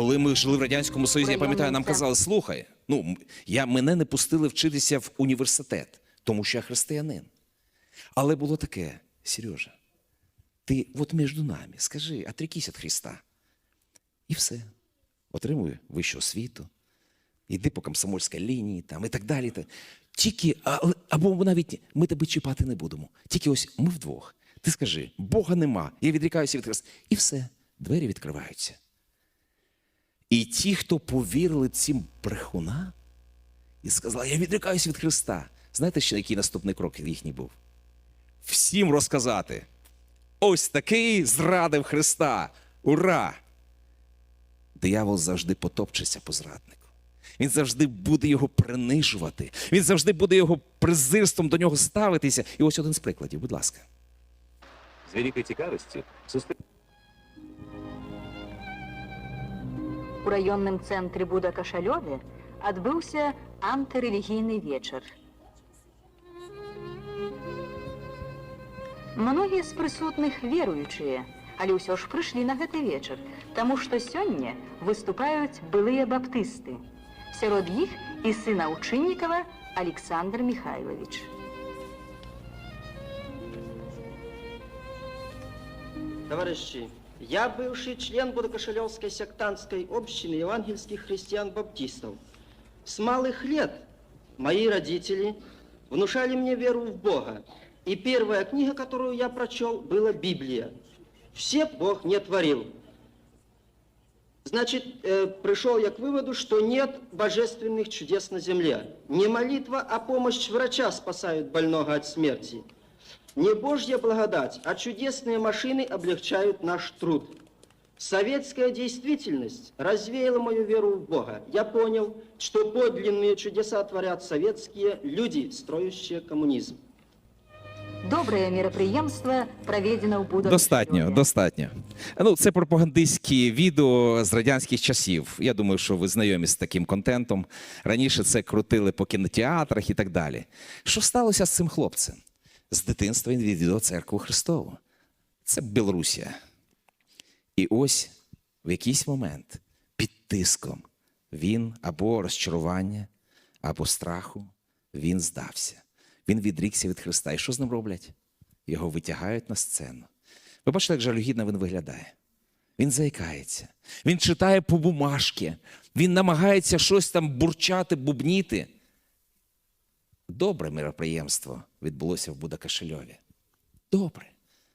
Коли ми жили в радянському союзі, я пам'ятаю, нам казали: слухай, ну я мене не пустили вчитися в університет, тому що я християнин. Але було таке, Сережа, ти от між нами, скажи, отрекись від Христа. І все. Отримуй вищу освіту, йди по комсомольській лінії там, і так далі. Тільки, або навіть ми тебе чіпати не будемо. Тільки ось ми вдвох. Ти скажи, Бога нема, я відрікаюся від Христа. І все, двері відкриваються. І ті, хто повірили цим брехунам, і сказали, я відрікаюся від Христа. Знаєте, що який наступний крок їхній був? Всім розказати. Ось такий зрадив Христа. Ура! Диявол завжди потопчеться по зраднику. Він завжди буде його принижувати. Він завжди буде його презирством до нього ставитися. І ось один з прикладів, будь ласка. З великої цікавості сустр... У раённым цэнтры Буда Кашалёве адбыўся антырэлігійны вечар. Многія з прысутных веруючыя, але ўсё ж прыйшлі на гэты вечар, таму што сёння выступаюць былыя баптысты. Сярод іх і сын Аўчыннікава Александр Михайлович. Товарищи, я бывший член Будокошелевской сектантской общины евангельских христиан-баптистов. С малых лет мои родители внушали мне веру в Бога. И первая книга, которую я прочел, была Библия. Все Бог не творил. Значит, э, пришел я к выводу, что нет божественных чудес на земле. Не молитва, а помощь врача спасают больного от смерти. Не Божья благодать, а чудесные машины облегчают наш труд. Советская действительность развеяла мою веру в Бога. Я понял, что подлинные чудеса творят советские люди, строящие коммунизм. Добрае мерапрыемства праведзена ў Буда Достатньо, достатньо. Ну, це пропагандистські відео з радянських часів. Я думаю, що ви знайомі з таким контентом. Раніше це крутили по кінотеатрах і так далі. Що сталося з цим хлопцем? З дитинства він відвідав церкву Христову. Це Білорусія. І ось в якийсь момент під тиском він або розчарування, або страху, він здався. Він відрікся від Христа. І що з ним роблять? Його витягають на сцену. Ви бачите, як жалюгідно він виглядає. Він заїкається, він читає по бумажки, він намагається щось там бурчати, бубніти. Добре міроприємство відбулося в Будакашельові. Добре.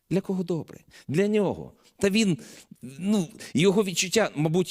Для кого добре? Для нього. Та він, ну, його відчуття, мабуть,